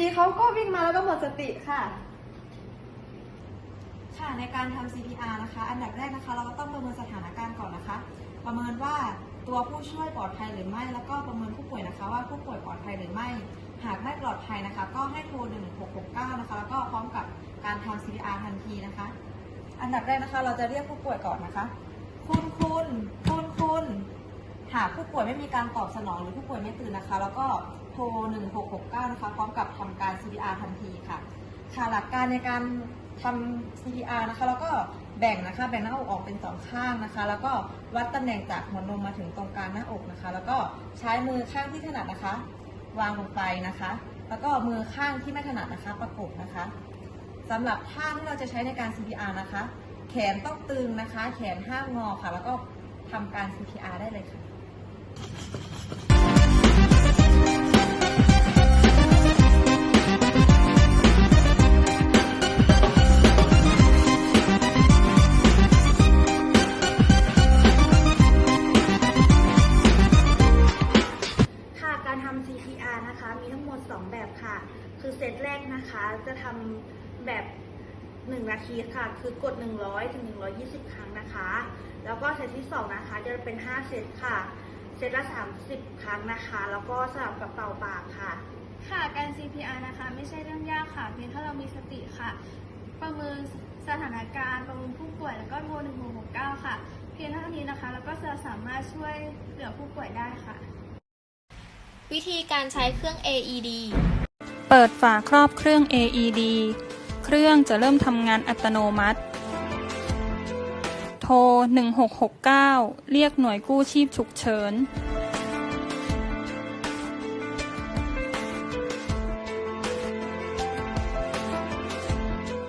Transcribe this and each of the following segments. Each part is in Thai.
ดีๆเขาก็วิ่งมาแล้วก็หมดสติค่ะ ค่ะในการทำ CPR นะคะ อันดับแรกนะคะ เราก็ต้องประเมินสถานการณ์ก่อนนะคะ ประเมินว่าตัวผู้ช่วยปลอดภัยหรือไม่ แล้วก็ประเมินผู้ป่วยนะคะ ว่าผู้ป่วยปลอดภัยหรือไม่ หากไม่ปลอดภัยนะคะ ก็ให้โทร 1669 นะคะ แล้วก็พร้อมกับการทำ CPR ทันทีนะคะ อันดับแรกนะคะ เราจะเรียกผู้ป่วยก่อนนะคะ คุณคุณคุณคุณ หากผู้ป่วยไม่มีการตอบสนองหรือผู้ป่วยไม่ตื่นนะคะ แล้วก็โทร 1669 นะคะ พร้อมกับทำการ CPR ทันทีค่ะค่ะหลักการในการทำ CPR นะคะ แล้วก็แบ่งนะคะ แบ่งหน้าอกออกเป็นสองข้างนะคะ แล้วก็วัดตำแหน่งจากหัวนมมาถึงตรงกลางหน้าอกนะคะ แล้วก็ใช้มือข้างที่ถนัดนะคะ วางลงไปนะคะ แล้วก็มือข้างที่ไม่ถนัดนะคะ ประกบนะคะสำหรับท่าที่เราจะใช้ในการ CPR นะคะ แขนต้องตึงนะคะ แขนห้ามงอค่ะ แล้วก็ทำการ CPR ได้เลยค่ะ 2 แบบค่ะ คือเซตแรกนะคะจะทำแบบ 1 นาทีค่ะ คือกด 100ถึง120 ครั้งนะคะ แล้วก็เซตที่ 2 นะคะ จะเป็น 5 เซตค่ะ เซตละ 30 ครั้งนะคะ แล้วก็สลับกับเป่าปากค่ะ ค่ะการ CPR นะคะ ไม่ใช่เรื่องยากค่ะ เพียงถ้าเรามีสติค่ะ ประเมินสถานการณ์ประเมินผู้ป่วยแล้วก็โทร1669 ค่ะ เพียงเท่านี้นะคะ แล้วก็จะสามารถช่วยเหลือผู้ป่วยได้ค่ะ วิธีการใช้เครื่อง AED เปิดฝาครอบเครื่อง AED เครื่องจะเริ่มทำงานอัตโนมัติ โทร 1669 เรียกหน่วยกู้ชีพฉุกเฉิน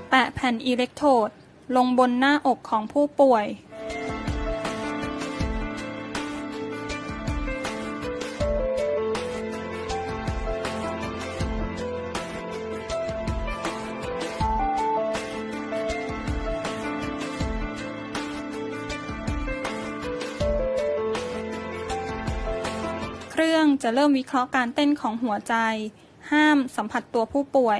แปะแผ่นอิเล็กโทรดลงบนหน้าอกของผู้ป่วย จะเริ่มวิเคราะห์การเต้นของหัวใจ ห้ามสัมผัสตัวผู้ป่วย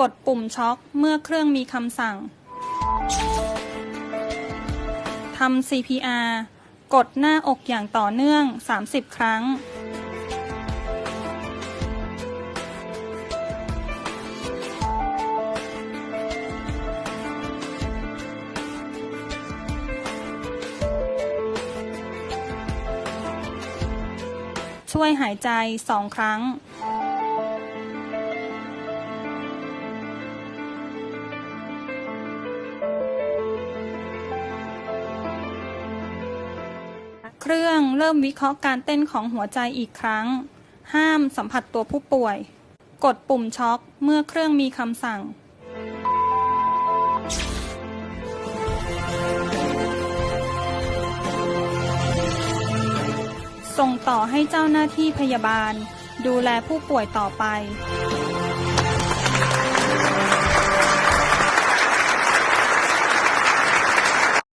กดปุ่มช็อคเมื่อเครื่องมีคำสั่งทำ CPR กดหน้าอกอย่างต่อเนื่อง 30 ครั้ง ช่วยหายใจสองครั้ง เครื่องเริ่มวิเคราะห์การเต้นของหัวใจอีกครั้ง ห้ามสัมผัสตัวผู้ป่วย กดปุ่มช็อคเมื่อเครื่องมีคำสั่ง ส่งต่อให้เจ้าหน้าที่พยาบาล ดูแลผู้ป่วยต่อไป